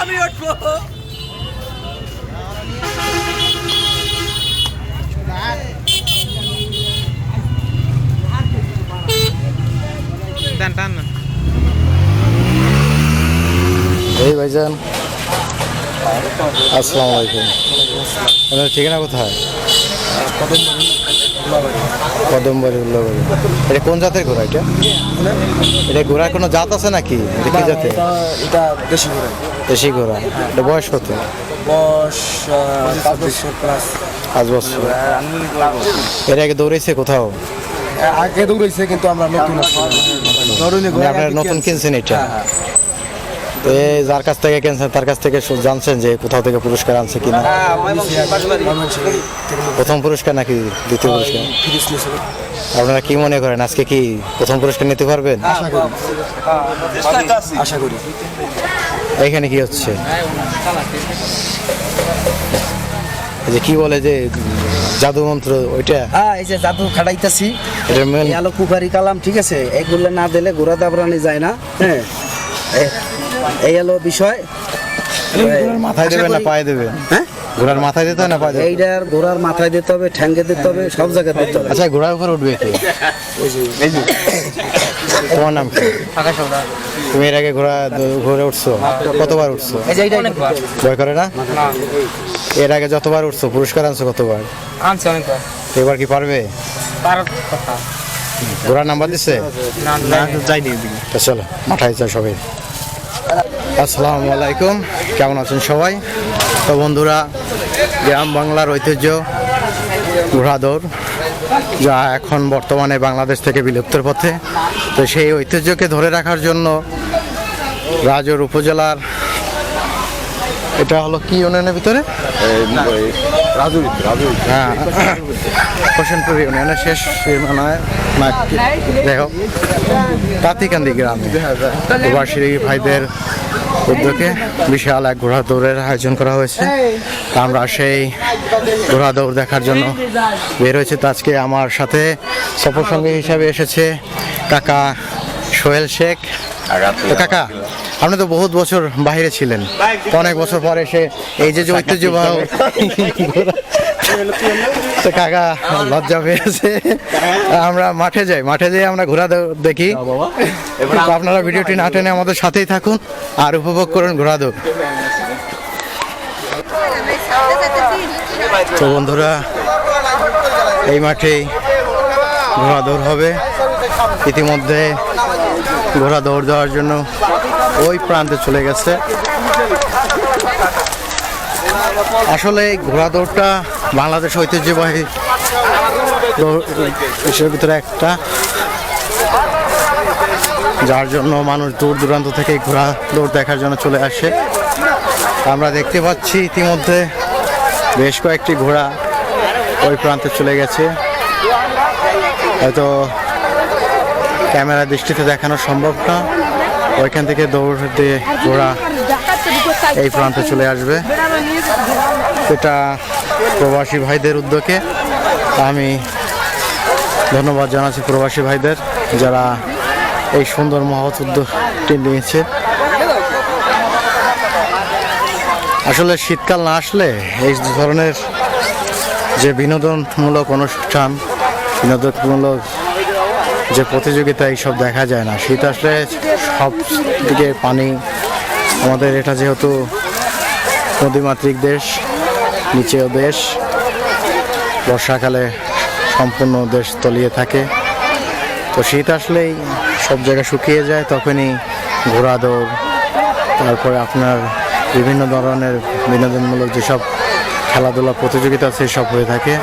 আমি উঠবো। এই ভাইজান আসসালামু আলাইকুম। আপনার ঠিকানা কোথায়? কদমবাড়ি উল্লাবাড়ি। এটা কোন জাতের ঘোড়া এটা? এটা ঘোড়ার কোনো জাত আছে নাকি? এটা কি জাতের? এটা দেশি ঘোড়া। দেশি ঘোড়া এটা বয়স কত বয়স পাঁচ বছর প্লাস পাঁচ বছর এর আগে দৌড়েছে কোথাও আগে দৌড়াইছে কিন্তু আমরা নতুন মানে আপনারা নতুন কিনছেন এটা তো যার কাছ থেকে কিনছেন তার কাছ থেকে জানছেন যে কোথাও থেকে পুরস্কার আনছে কিনা প্রথম পুরস্কার নাকি দ্বিতীয় পুরস্কার আপনারা কি মনে করেন আজকে কি প্রথম পুরস্কার নিতে পারবেন আশা করি এখানে কি হচ্ছে? যে কি বলে যে জাদু মন্ত্র ওইটা? হ্যাঁ এই যে জাদু খাটাইতেছি। এটার মেন আলো কুকারি কালাম ঠিক আছে? এগুলো না দিলে গোড়া দাবরানি যায় না হ্যাঁ? এই হলো বিষয়। মাথায় দেবেন না পায়ে দেবেন। হ্যাঁ? ঘোড়ার মাথায় দিতে হয় না পায়ে? দেবেন এইটার ঘোড়ার মাথায় দিতে হবে ঠ্যাঙ্গে দিতে হবে সব জায়গায় দিতে হবে। আচ্ছা ঘোড়ার উপর উঠবে কে? তোমার নাম কি? তুমি এর আগে ঘোড়া ঘুরে উঠছো? কতবার উঠছো? এই ভয় করে না? এর আগে যতবার উঠছো পুরস্কার আনছো কতবার? আনছে অনেকবার। এবার কি পারবে? কথা। ঘোড়ার নাম্বার দিচ্ছে না না যাইনি চলো মাঠায় চল সবাই। আসসালামু আলাইকুম। কেমন আছেন সবাই? তো বন্ধুরা গ্রাম বাংলার ঐতিহ্য ঘোড়া দৌড় যা এখন বর্তমানে বাংলাদেশ থেকে বিলুপ্তর পথে। তো সেই ঐতিহ্যকে ধরে রাখার জন্য রাজর উপজেলার এটা হলো কি ইউনিয়নের ভিতরে? হ্যাঁ হোসেনপুর ইউনিয়নের শেষ সীমানায় না কি- যাই হোক তাঁতিকান্দি গ্রামে প্রবাসী ভাইদের উদ্যোগে বিশাল এক ঘোড়া দৌড়ের আয়োজন করা হয়েছে। আমরা সেই ঘোড়া দৌড় দেখার জন্য বের হয়েছে। তো আজকে আমার সাথে সফর সঙ্গী হিসাবে এসেছে কাকা সোহেল শেখ। তো কাকা, আপনি তো বহুত বছর বাইরে ছিলেন। অনেক বছর পরে এসে এই যে ঐতিহ্যবাহ তো কাকা লজ্জা পেয়েছে। আমরা মাঠে যাই মাঠে যাই আমরা ঘোরা দেখি। আপনারা ভিডিওটি না টেনে আমাদের সাথেই থাকুন আর উপভোগ করুন ঘোরা দৌড় তো বন্ধুরা এই মাঠেই ঘোড়া দৌড় হবে। ইতিমধ্যে ঘোড়া দৌড় দেওয়ার জন্য ওই প্রান্তে চলে গেছে। আসলে ঘোড়া দৌড়টা বাংলাদেশ ঐতিহ্যবাহী দেশের ভিতরে একটা। যার জন্য মানুষ দূর দূরান্ত থেকে ঘোড়া দৌড় দেখার জন্য চলে আসে। আমরা দেখতে পাচ্ছি ইতিমধ্যে বেশ কয়েকটি ঘোড়া ওই প্রান্তে চলে গেছে। হয়তো ক্যামেরা দৃষ্টিতে দেখানো সম্ভব না। ওইখান থেকে দৌড় দিয়ে ঘোড়া এই প্রান্তে চলে আসবে। এটা প্রবাসী ভাইদের উদ্যোগে। আমি ধন্যবাদ জানাচ্ছি প্রবাসী ভাইদের, যারা এই সুন্দর মহৎ উদ্যোগটি নিয়েছে। আসলে শীতকাল না আসলে এই ধরনের যে বিনোদনমূলক অনুষ্ঠান, বিনোদনমূলক যে প্রতিযোগিতা, এইসব দেখা যায় না। শীত আসলে সব দিকে পানি আমাদের এটা যেহেতু নদীমাতৃক দেশ, নিচেও দেশ, বর্ষাকালে সম্পূর্ণ দেশ তলিয়ে থাকে। তো শীত আসলেই সব জায়গা শুকিয়ে যায়, তখনই ঘোড়া দৌড়, তারপরে আপনার বিভিন্ন ধরনের বিনোদনমূলক যেসব খেলাধুলা প্রতিযোগিতা আছে, সব হয়ে থাকে।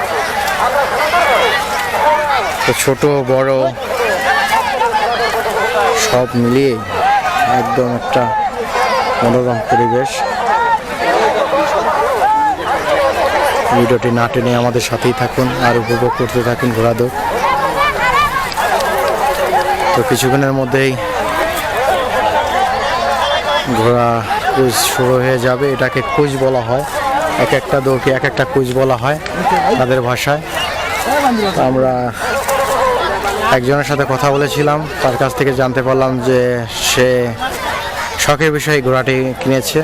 তো ছোট, বড়, সব মিলিয়ে একদম একটা মনোরম পরিবেশ। ভিডিওটি না টেনে আমাদের সাথেই থাকুন আর উপভোগ করতে থাকুন ঘোড়া দৌড় তো কিছুক্ষণের মধ্যেই ঘোড়া কুইজ শুরু হয়ে যাবে। এটাকে কুইজ বলা হয়। এক একটা দৌড়কে এক একটা কুইজ বলা হয় তাদের ভাষায়। আমরা একজনের সাথে কথা বলেছিলাম। তার কাছ থেকে জানতে পারলাম যে সে শখের বিষয়ে ঘোড়াটি কিনেছে।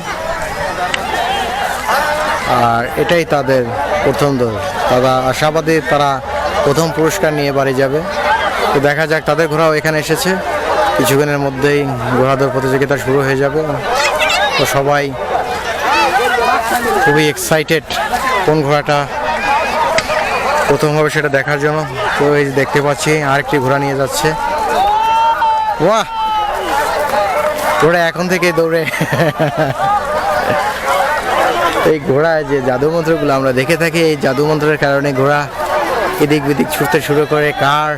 আর এটাই তাদের প্রথম দোষ তারা আশাবাদী তারা প্রথম পুরস্কার নিয়ে বাড়ি যাবে। তো দেখা যাক, তাদের ঘোড়াও এখানে এসেছে। কিছুক্ষণের মধ্যেই ঘোড়া দৌড় প্রতিযোগিতা শুরু হয়ে যাবে। তো সবাই খুবই এক্সাইটেড কোন ঘোড়াটা প্রথম হবে সেটা দেখার জন্য। তো এই দেখতে পাচ্ছি, আরেকটি ঘোড়া নিয়ে যাচ্ছে। বাহ! ঘোড়া এখন থেকে দৌড়ে। এই ঘোড়া যে জাদু মন্ত্রগুলো আমরা দেখে থাকি, এই জাদু মন্ত্রের কারণে ঘোড়া এদিক বিদিক ছুটতে শুরু করে, কার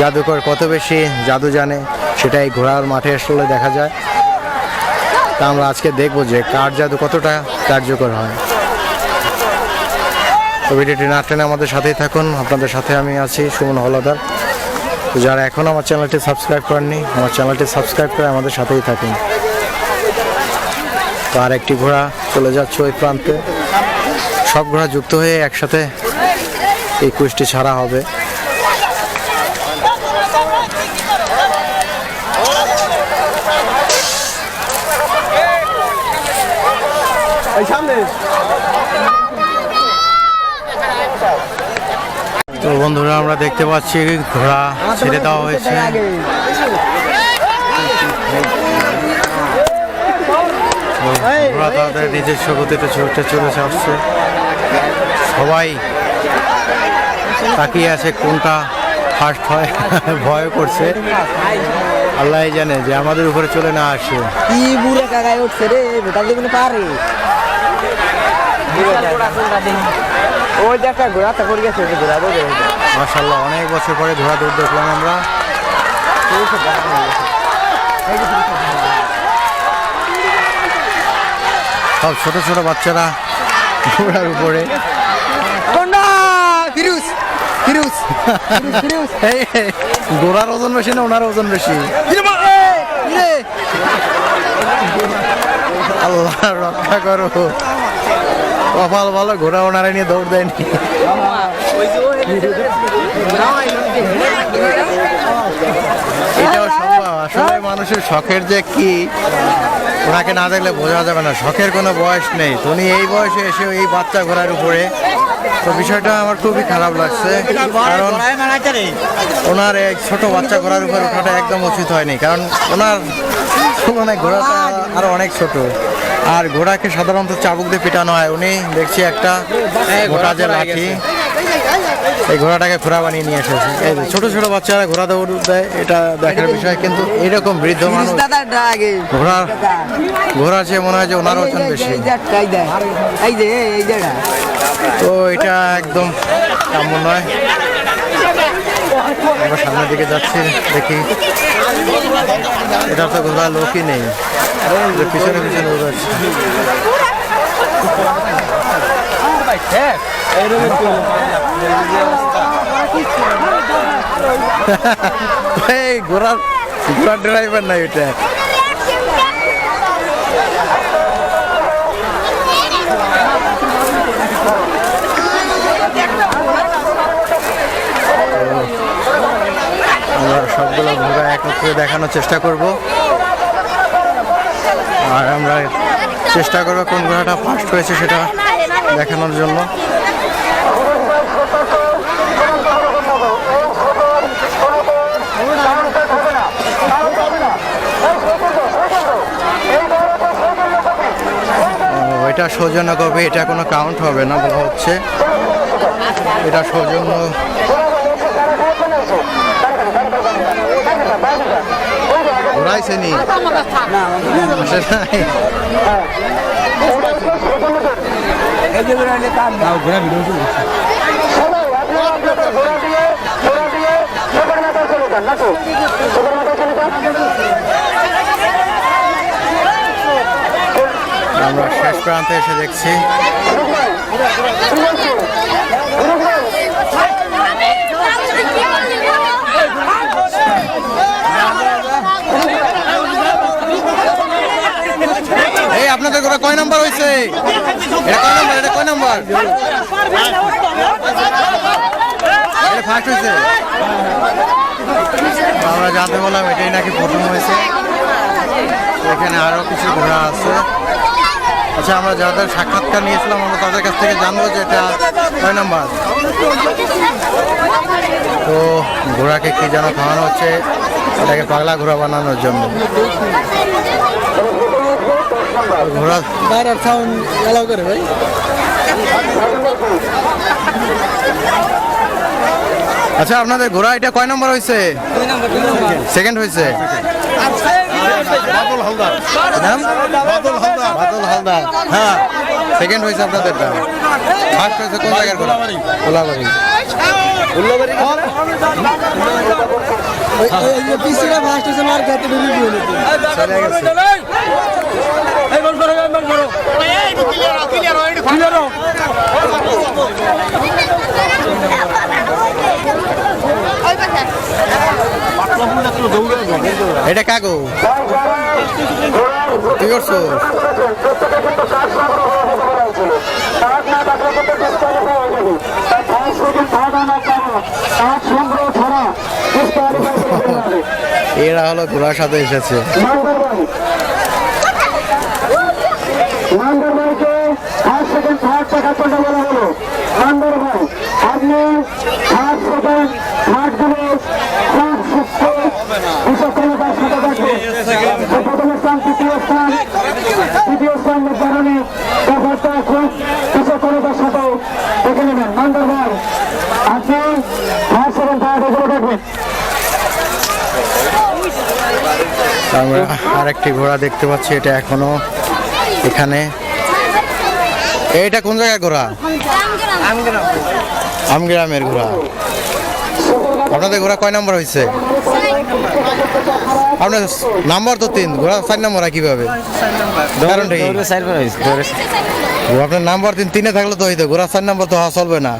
জাদুকর কত বেশি জাদু জানে সেটা এই ঘোড়ার মাঠে আসলে দেখা যায়। তা আমরা আজকে দেখব যে কার জাদু কতটা কার্যকর হয়। তো ভিডিওটি না আমাদের সাথেই থাকুন। আপনাদের সাথে আমি আছি সুমন হলাদার। তো যারা এখন আমার চ্যানেলটি সাবস্ক্রাইব করেননি, আমার চ্যানেলটি সাবস্ক্রাইব করে আমাদের সাথেই থাকুন। তো আর একটি ঘোড়া চলে যাচ্ছে ওই প্রান্তে। সব ঘোড়া যুক্ত হয়ে একসাথে এই কুইজটি ছাড়া হবে। তো বন্ধুরা, আমরা দেখতে পাচ্ছি ঘোড়া ছেড়ে দেওয়া হয়েছে। ঘোড়া তাদের নিজস্ব গতিতে ছুটে চলেছে, আসছে। সবাই তাকিয়ে আছে কোনটা ফার্স্ট হয়, ভয় করছে। আল্লাহ জানে যে আমাদের উপরে চলে না আসে। কি বুড়ে কাকায় উঠছে রে বেটার দেখুন পারে। ওই দেখা ঘোড়া তো করে গেছে ঘোড়া দেবে মাসাল্লাহ অনেক বছর পরে ঘোড়া দৌড় দেখলাম আমরা। সব ছোট ছোট বাচ্চারা ঘোড়ার উপরে। ফিরুজ ফিরুজ ফিরুজ ঘোড়ার ওজন বেশি না ওনার ওজন বেশি? আল্লাহ রক্ষা করো। কপাল ভালো, ঘোড়া ওনারা নিয়ে দৌড় দেয়নি। এটাও আসলে মানুষের শখের যে কি, ওনাকে না দেখলে বোঝা যাবে না। শখের কোনো বয়স নেই। উনি এই বয়সে এসে এই বাচ্চা ঘোড়ার উপরে। তো বিষয়টা আমার খুবই খারাপ লাগছে। কারণ ওনার এই ছোট বাচ্চা ঘোড়ার উপর ওঠাটা একদম উচিত হয়নি। কারণ ওনার তুলনায় ঘোড়াটা আরও অনেক ছোট। আর ঘোড়াকে সাধারণত চাবুক দিয়ে পিটানো হয়। উনি দেখছি একটা ঘোড়া যে লাঠি এই ঘোড়াটাকে ঘোড়া বানিয়ে নিয়ে এসেছে। এই ছোট ছোট বাচ্চারা ঘোড়া দৌড় দেয় এটা দেখার বিষয় কিন্তু এরকম বৃদ্ধ মানুষ আগে ঘোড়া ঘোড়ার চেয়ে মনে হয় যে ওনার ওজন বেশি। তো এটা একদম কাম্য নয়। আমরা সামনের দিকে যাচ্ছি, দেখি। এটা তো ঘোরা লোকই নেই। পিছনে পিছনে এই ঘোড়ার ঘোড়ার ড্রাইভার নাই এটা আমরা সবগুলো ঘোড়া একত্রে দেখানোর চেষ্টা করব। আর আমরা চেষ্টা করব কোন ঘোড়াটা ফার্স্ট হয়েছে সেটা দেখানোর জন্য। এটা সৌজন্য কবে এটা কোনো কাউন্ট হবে না বলা হচ্ছে। এটা সৌজন্য নাই আমরা শেষ প্রান্তে এসে দেখছি। ঘোড়া কয় নাম্বার হয়েছে এটা কয় নাম্বার, এটা কয় নাম্বার? এটা ফার্স্ট হয়েছে আমরা জানতে বললাম এটাই নাকি প্রথম হয়েছে এখানে আরও কিছু ঘোড়া আছে। আচ্ছা আচ্ছা আমরা যাদের সাক্ষাৎকার নিয়েছিলাম, আমরা তাদের কাছ থেকে জানব যে এটা কয় নাম্বার। তো ঘোড়াকে কি যেন খাওয়ানো হচ্ছে, এটাকে পাগলা ঘোড়া বানানোর জন্য। ঘোড়া বাইরের সাউন্ড এলাও করে ভাই। আচ্ছা আপনাদের ঘোড়া এটা কয় নম্বর হয়েছে সেকেন্ড হয়েছে নাম? বাদল হালদার। হ্যাঁ সেকেন্ড হয়েছে আপনাদেরটা ফার্স্ট হয়েছে কোন জায়গার ঘোড়া? কোলাবাড়ি পিছিয়ে ফার্স্ট হয়েছে বেরিয়ে দিয়ে গেছে এটা কাগো। কি করছ? এরা হলো ঘোড়ার সাথে এসেছে। নাম্বার ভাইকে ফার্স্ট সেকেন্ড থার্ড টাকা কোনটা বলা হলো। নাম্বার ভাই আপনি ফার্স্ট সেকেন্ড থার্ডগুলো স্থান, তৃতীয় দেখবেন আমরা আরেকটি ঘোড়া দেখতে পাচ্ছি, এটা এখনও এখানে। এটা কোন জায়গায় ঘোরা? আমগ্রামের ঘোরা। আপনাদের ঘোরা কয় নম্বর হয়েছে আপনার নাম্বার তো তিন ঘোড়া চার নম্বর হয় কীভাবে? কারণটা কি? আপনার নাম্বার তিন তিনে থাকলে তো হইতো ঘোরা চার নম্বর তো হওয়া চলবে না।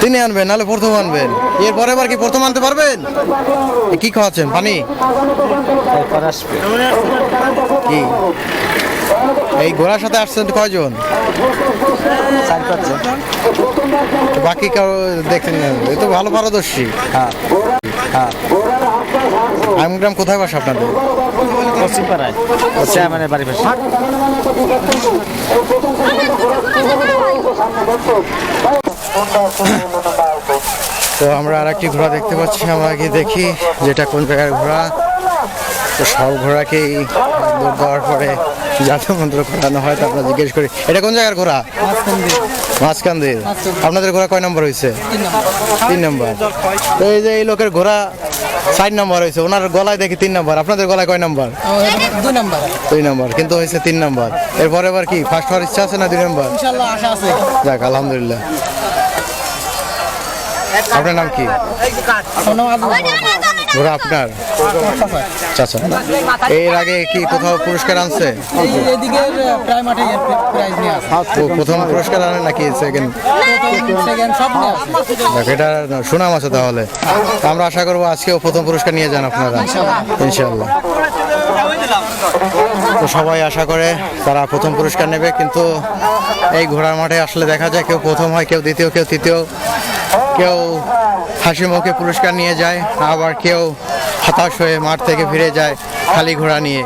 তিনে আনবেন নাহলে প্রথম আনবেন। এরপরে এবার কি প্রথম আনতে পারবেন? এ, কি খাওয়াচ্ছেন? পানি। কি? এই ঘোড়ার সাথে আসছেন কয়জন? তো বাকি কাউ দেখেন এ তো ভালো পারদর্শী। হ্যাঁ হ্যাঁ। আমগ্রাম কোথায় বাসা আপনাদের? পশ্চিম পাড়ায় মানে বাড়ি পাশে। তো আমরা আর একটি ঘোড়া দেখতে পাচ্ছি। আমরা গিয়ে দেখি যেটা কোন জায়গার ঘোড়া। তো সব ঘোড়াকেই দৌড় দেওয়ার পরে জাতীয় মন্ত্র করানো হয় তো আমরা জিজ্ঞেস করি এটা কোন জায়গার ঘোরা মাঝখান্দির আপনাদের ঘোড়া কয় নম্বর হয়েছে তিন নম্বর। তো এই যে এই লোকের ঘোরা চার নম্বর হয়েছে ওনার গলায় দেখি তিন নম্বর আপনাদের গলায় কয় নম্বর? দুই নাম্বার। দুই নম্বর কিন্তু হয়েছে তিন নম্বর। এরপরে এবার কি ফার্স্ট হওয়ার ইচ্ছা আছে না দুই নম্বর? যাক আলহামদুলিল্লাহ। আপনার নাম কি? ঘোড়া আপনার? চাচা এর আগে কি কোথাও পুরস্কার আনছে? প্রথম পুরস্কার আনে নাকি এটা সুনাম আছে তাহলে। আমরা আশা করব আজকেও প্রথম পুরস্কার নিয়ে যান আপনারা ইনশাল্লাহ তো সবাই আশা করে তারা প্রথম পুরস্কার নেবে, কিন্তু এই ঘোড়ার মাঠে আসলে দেখা যায় কেউ প্রথম হয়, কেউ দ্বিতীয়, কেউ তৃতীয়। কেউ হাসি মুখে পুরস্কার নিয়ে যায়, আবার কেউ হতাশ হয়ে মাঠ থেকে ফিরে যায় খালি ঘোড়া নিয়ে।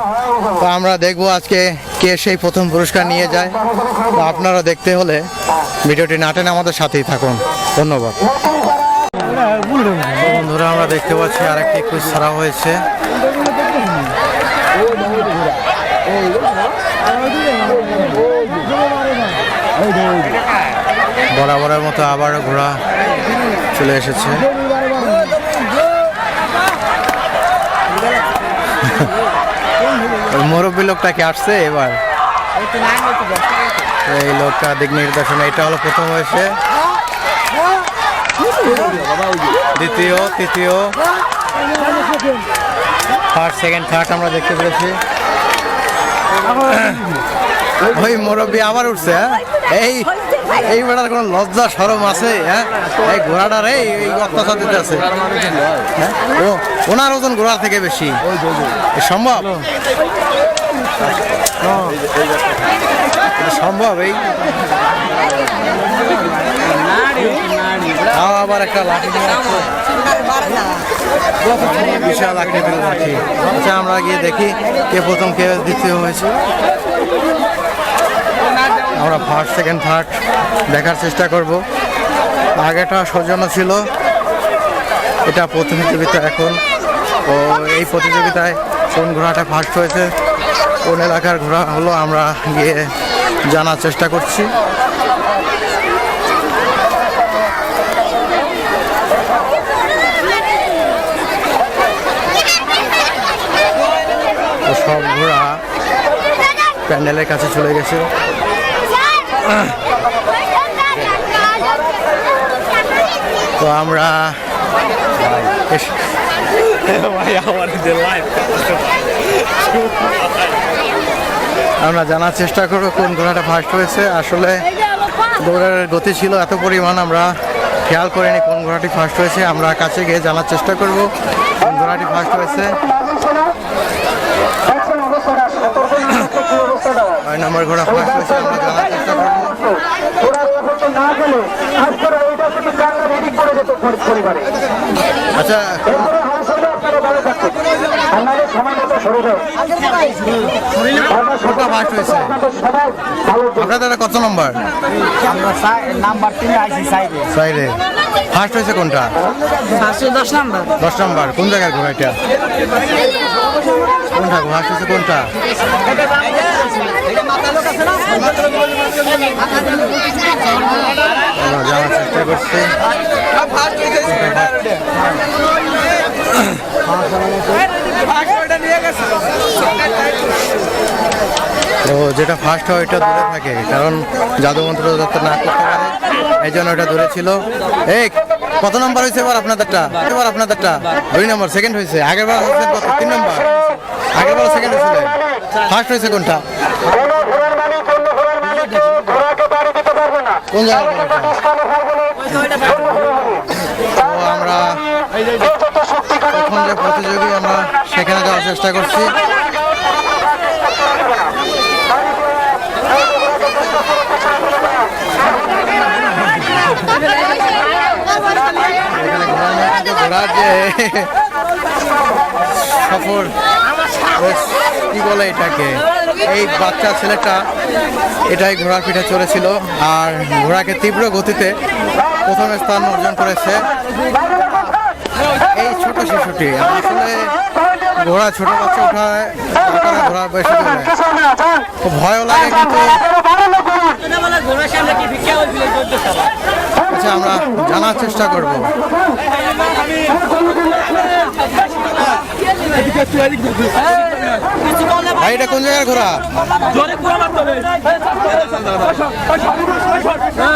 তো আমরা দেখব আজকে কে সেই প্রথম পুরস্কার নিয়ে যায়। তো আপনারা দেখতে হলে ভিডিওটি নাটেন আমাদের সাথেই থাকুন। ধন্যবাদ। বন্ধুরা, আমরা দেখতে পাচ্ছি আরেকটি কুইজ ছাড়া হয়েছে। বরাবরের মতো আবার ঘোড়া চলে এসেছে। মুরব্বী লোকটা কি আসছে এবার? এই লোকটা দিক নির্দেশনা এটা হলো প্রথম হয়েছে। দ্বিতীয় তৃতীয়। ফার্স্ট সেকেন্ড থার্ড আমরা দেখতে পেরেছি। ওই মুরব্বী আবার উঠছে হ্যাঁ? এই এই বেড়ার কোনো লজ্জা, সরম আছে হ্যাঁ? এই ঘোড়াটার এই অত্যাচার দিতে আছে। হ্যাঁ? ওনার ওজন ঘোড়ার থেকে বেশি। সম্ভব? সম্ভব এই? আবার একটা লাঠি বিশাল আকৃতির লাঠি। আচ্ছা আমরা গিয়ে দেখি কে প্রথম, কে দ্বিতীয় হয়েছে। আমরা ফার্স্ট সেকেন্ড থার্ড দেখার চেষ্টা করব। আগেটা সৌজন্য ছিল, এটা প্রতিযোগিতা এখন। ও, এই প্রতিযোগিতায় কোন ঘোড়াটা ফার্স্ট হয়েছে, কোন এলাকার ঘোড়া হলো আমরা গিয়ে জানার চেষ্টা করছি। সব ঘোড়া প্যান্ডেলের কাছে চলে গেছে। তো আমরা আমরা জানার চেষ্টা করব কোন ঘোড়াটা ফার্স্ট হয়েছে। আসলে দৌড়ের গতি ছিল এত পরিমাণ আমরা খেয়াল করিনি কোন ঘোড়াটি ফার্স্ট হয়েছে। আমরা কাছে গিয়ে জানার চেষ্টা করব কোন ঘোড়াটি ফার্স্ট হয়েছে। হয়? ছয় নম্বর ঘোড়া ফার্স্ট হয়েছে আমরা জানার করব ওরা এখন না গেলে আজকের এইটা শুধু কান্না রেডি করে যেত পরিবারে। আচ্ছা। এরপরে হাউস হলে আপনারা ভালো থাকবেন। আপনাদের সময় মতো সরে যাও আপনাদের কত নম্বর? আমরা নাম্বার তিনে আইসি সাইডে। সাইডে। ফার্স্ট হয়েছে কোনটা? দশ নাম্বার। দশ নম্বর। কোন জায়গার ঘোড়া এটা? কোনটা ফার্স্ট হয়েছে কোনটা? জানার চেষ্টা করছি তো যেটা ফার্স্ট হয় ওইটা দূরে থাকে, কারণ জাদুমন্ত্র যাতে না করতে পারে। এই জন্য ওটা দূরে ছিল। এই, কত নম্বর হয়েছে এবার আপনাদেরটা? এবার আপনাদেরটা। দুই নম্বর সেকেন্ড হয়েছে। আগের বার হয়েছে কত? তিন নম্বর বার সেকেন্ড হয়েছিল ফার্স্ট হয়েছে কোনটা। তো আমরা প্রতিযোগী আমরা সেখানে যাওয়ার চেষ্টা করছি। এখানে যে সফর কি বলে এটাকে? এই বাচ্চা ছেলেটা এটাই ঘোড়ার পিঠে চড়েছিল আর ঘোড়াকে তীব্র গতিতে প্রথম স্থান অর্জন করেছে এই ছোট শিশুটি। আসলে ঘোড়া ছোট বাচ্চা তারা ঘোড়া খুব ভয়ও লাগে কিন্তু আচ্ছা আমরা জানার চেষ্টা করব। ভাই এটা কোন জায়গার ঘোড়া?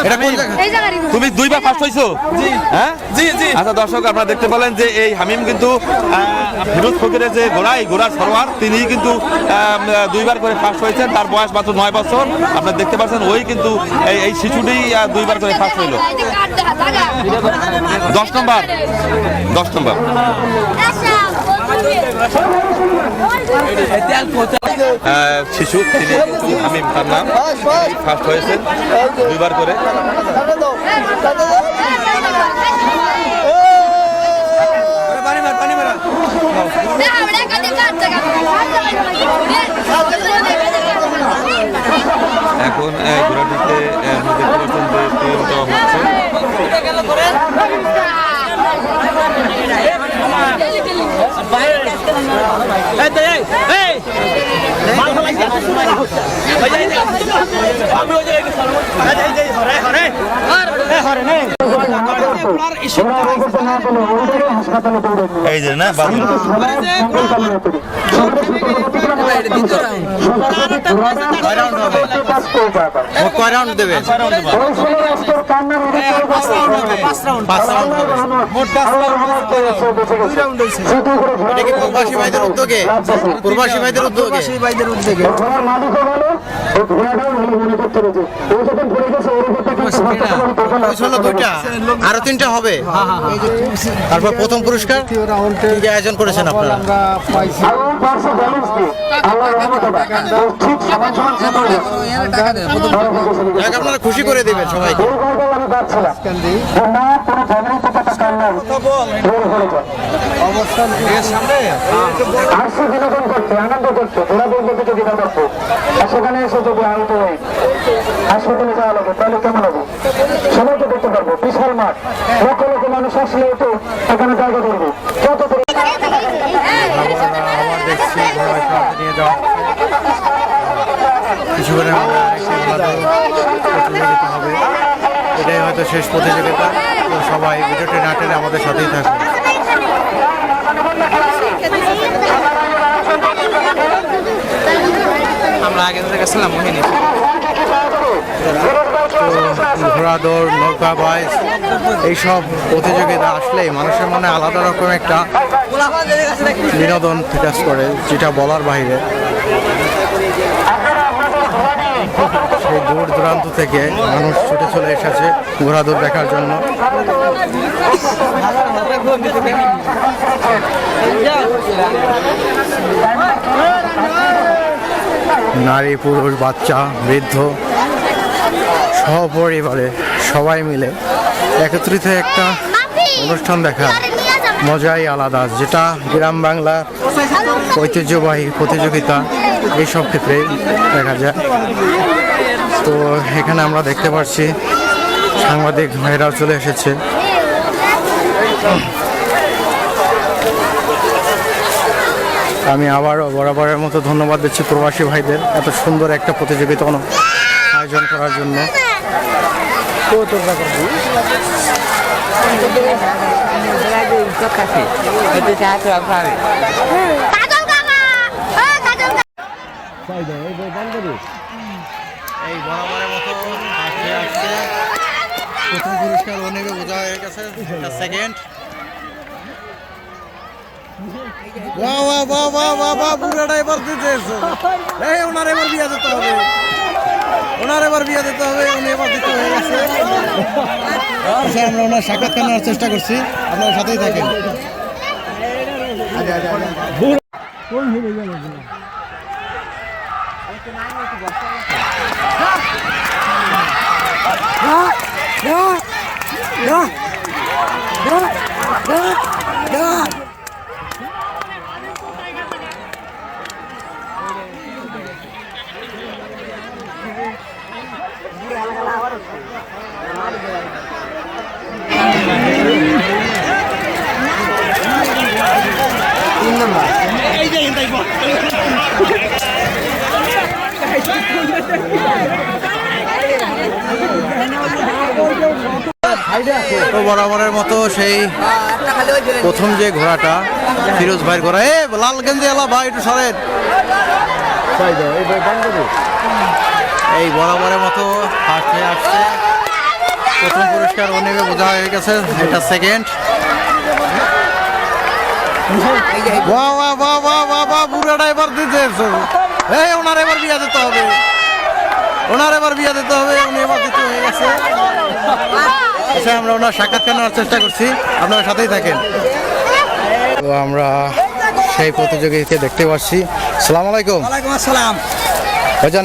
এটা কোন জায়গা? তুমি দুইবার ফার্স্ট হইছো হ্যাঁ? জি জি। আচ্ছা দর্শক আপনারা দেখতে পেলেন যে এই হামিম কিন্তু ফিরোজ ফকিরের যে ঘোড়া এই ঘোড়ার সরোয়ার তিনি কিন্তু দুইবার করে ফার্স্ট হয়েছেন। তার বয়স মাত্র নয় বছর। আপনারা দেখতে পাচ্ছেন ওই কিন্তু এই- শিশুটি দুইবার করে ফার্স্ট হইল। দশ নম্বর। দশ নম্বর। আহ, শিশু, তিনি কিন্তু হামিম তার নাম ফার্স্ট হয়েছেন, দুইবার করে। এখন ঘোড়াটিতে তেল দেওয়া হচ্ছে। এই যে না বাবু। কয় রাউন্ড হবে ও কয় রাউন্ড দেবে? পাঁচ রাউন্ড হবে এটা কি প্রবাসী ভাইদের উদ্যোগে? প্রবাসী ভাইদের উদ্যোগে। ভাইদের উদ্যোগে। ওই হলো দুইটা। আরও তিনটা হবে। তারপর প্রথম পুরস্কার। আয়োজন করেছেন আপনারা। আপনারা খুশি করে দিবেন সবাইকে। আনন্দ আর সেখানে এসে যদি আহত হয় হাসপাতালে যাওয়া লাগবে তাহলে কেমন হবে? সবাইকে দেখতে পারব, বিশাল মাঠ। লক্ষ লক্ষ মানুষ আসলে তো এখানে জায়গা ধরবে প্রতিযোগিতা হবে এটাই হয়তো শেষ প্রতিযোগিতা তো সবাই ভিডিওটি না টেনে আমাদের সাথেই থাকবে আমরা আগে থেকে গেছিলাম, মোহিনী। তো ঘোড়া নৌকা বাইস এইসব প্রতিযোগিতা আসলেই মানুষের মনে আলাদা রকম একটা বিনোদন কাজ করে, যেটা বলার বাইরে। সেই দূর দূরান্ত থেকে মানুষ ছুটে চলে এসেছে ঘোড়া দৌড় দেখার জন্য। নারী, পুরুষ, বাচ্চা, বৃদ্ধ সপরিবারে সবাই মিলে একত্রিত একটা অনুষ্ঠান দেখা। মজাই আলাদা, যেটা গ্রাম বাংলা ঐতিহ্যবাহী প্রতিযোগিতা, এইসব ক্ষেত্রে দেখা যায়। তো এখানে আমরা দেখতে পাচ্ছি, সাংবাদিক ভাইরাও চলে এসেছে। আমি আবারও বরাবরের মতো ধন্যবাদ দিচ্ছি প্রবাসী ভাইদের, এত সুন্দর একটা প্রতিযোগিতা আয়োজন করার জন্য। কাজল কাকা এই বরাবরের মতো আসছে আসছে প্রথম পুরস্কার অনেকে বোঝা হয়ে গেছে সেকেন্ড বাহ বাহ বাহ বাহ বাহ পুরোটা এবার দিতে এই ওনার এবার বিয়ে দিতে হবে ওনার এবার বিয়ে দিতে হবে উনি এবার দিতে হয়ে গেছে আচ্ছা আমরা ওনার সাক্ষাৎকার নেওয়ার চেষ্টা করছি আপনার সাথেই থাকেন তো বরাবরের মতো সেই প্রথম যে ঘোড়াটা ফিরোজ ভাইয়ের ঘোড়া। এ লাল গেঞ্জি এলা ভাই একটু সরেন। এই বরাবরের মতো ফার্স্ট আসছে প্রথম পুরস্কার অনেকে বোঝা হয়ে গেছে এটা সেকেন্ড বাহ বাহ বাহ বাহ বাহ বাহ বুড়াটা এবার দিতে এই ওনার এবার বিয়া দিতে হবে ওনার এবার বিয়া দিতে হবে উনি এবার দিতে হয়ে গেছে। আচ্ছা আমরা ওনার সাক্ষাৎকার নেওয়ার চেষ্টা করছি আপনারা সাথেই থাকেন। তো আমরা সেই প্রতিযোগীকে দেখতে পাচ্ছি। সালাম আলাইকুম। আসসালাম।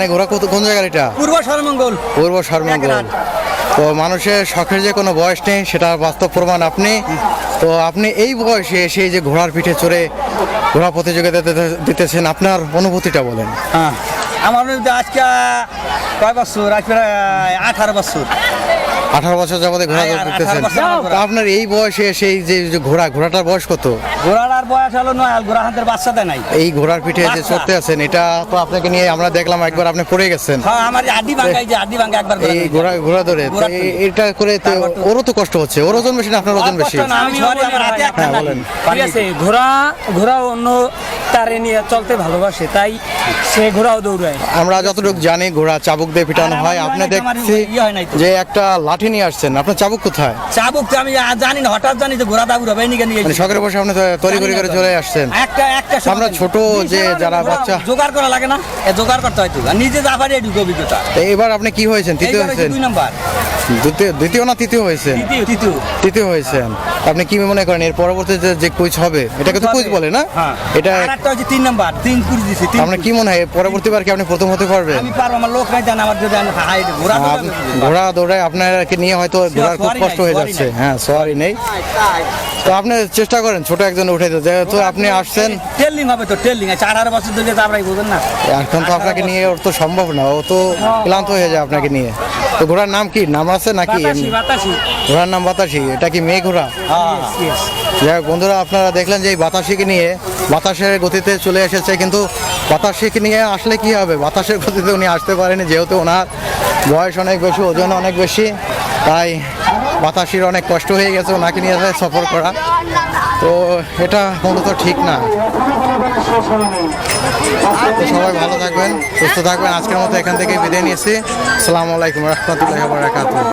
এই ঘোরা কত- কোন জায়গার এটা? পূর্ব সরমঙ্গল। পূর্ব সরমঙ্গল। তো মানুষের শখের যে কোনো বয়স নেই সেটা বাস্তব প্রমাণ আপনি। তো আপনি এই বয়সে এসে যে ঘোড়ার পিঠে চড়ে ঘোড়া প্রতিযোগিতা দিতে- দিতেছেন আপনার অনুভূতিটা বলেন। হ্যাঁ। আমার আজকে কয় বছর? আজকে আঠারো বছর। আঠারো বছর যাবতে ঘোড়া। তো আপনার এই বয়সে সেই যে ঘোড়া ঘোড়াটার বয়স কত? ঘোড়ার বয়স হলো নয় ঘোড়া হাতের বাচ্চা দেয় নাই। এই ঘোড়ার পিঠে যে চড়তে আছেন এটা তো আপনাকে নিয়ে আমরা দেখলাম একবার আপনি পড়ে গেছেন। হ্যাঁ এই যে আড্ডি ভাঙ্গা একবার এই ঘোড়া ঘোড়া ধরে এটা করে তো ওরও তো কষ্ট হচ্ছে ওর ওজন বেশি না আপনার ওজন বেশি? হ্যাঁ, বলেন। ঠিক আছে ঘোড়া ঘোড়া অন্য তারে নিয়ে চলতে ভালোবাসে তাই সে ঘোড়াও দৌড়ায়। আমরা যতটুকু জানি ঘোড়া চাবুক দিয়ে পিটানো হয়। আপনি দেখছি ইয়ে। যে একটা লাঠি নিয়ে আসছেন? আপনার চাবুক কোথায়? চাবুক তো আমি জানি না হঠাৎ জানি যে ঘোড়া দাবুরা ভাই নিয়ে নিয়ে মানে শখের বসে আপনি তৈরি করে করে চলে আসছেন। একটা একটা আমরা ছোট যে যারা বাচ্চা জোগাড় করা লাগে না এ জোগাড় করতে হয় তো নিজে যা পারি এটুকু অভিজ্ঞতা। এবার আপনি কি হয়েছেন? তৃতীয় হয়েছেন? দুই নাম্বার। দ্বিতীয় না তৃতীয় হয়েছেন? তৃতীয় তৃতীয়। হয়েছেন। আপনি কি মনে করেন এর পরবর্তীতে যে কুইজ হবে এটাকে তো কুইজ বলে না? হ্যাঁ। এটা একটা হচ্ছে তিন নাম্বার তিন কুড়ি দিছি তিন আপনার কি মনে হয় পরবর্তীবার কি আপনি প্রথম হতে পারবেন? আমি পারব আমার লোক নাই জানে আমার যদি ঘোড়া ঘোড়া দৌড়ায় আপনারা আপনাকে নিয়ে হয়তো ঘোরার খুব কষ্ট হয়ে যাচ্ছে। হ্যাঁ সরি নেই। তো আপনি চেষ্টা করেন ছোট একজন উঠে দিতে। যেহেতু আপনি আসছেন টেলিং হবে তো টেলিং আছে আঠারো বছর ধরে আপনারাই বুঝেন না। এখন তো আপনাকে নিয়ে ওর তো সম্ভব না ও তো ক্লান্ত হয়ে যায় আপনাকে নিয়ে। তো ঘোড়ার নাম কি? নাম আছে নাকি? ঘোড়ার নাম বাতাসি এটা কি মেয়ে ঘোড়া. যাই হোক বন্ধুরা আপনারা দেখলেন যে এই বাতাসিকে নিয়ে বাতাসের গতিতে চলে এসেছে কিন্তু বাতাসিকে নিয়ে আসলে কি হবে? বাতাসের গতিতে উনি আসতে পারেনি, যেহেতু ওনার বয়স অনেক বেশি, ওজন অনেক বেশি, তাই বাতাসির অনেক কষ্ট হয়ে গেছে ওনাকে নিয়ে সফর করা। তো এটা মূলত ঠিক না। সবাই ভালো থাকবেন, সুস্থ থাকবেন। আজকের মতো এখান থেকে বিদায় নিয়েছি। আসসালামু আলাইকুম রহমতুল্লাহ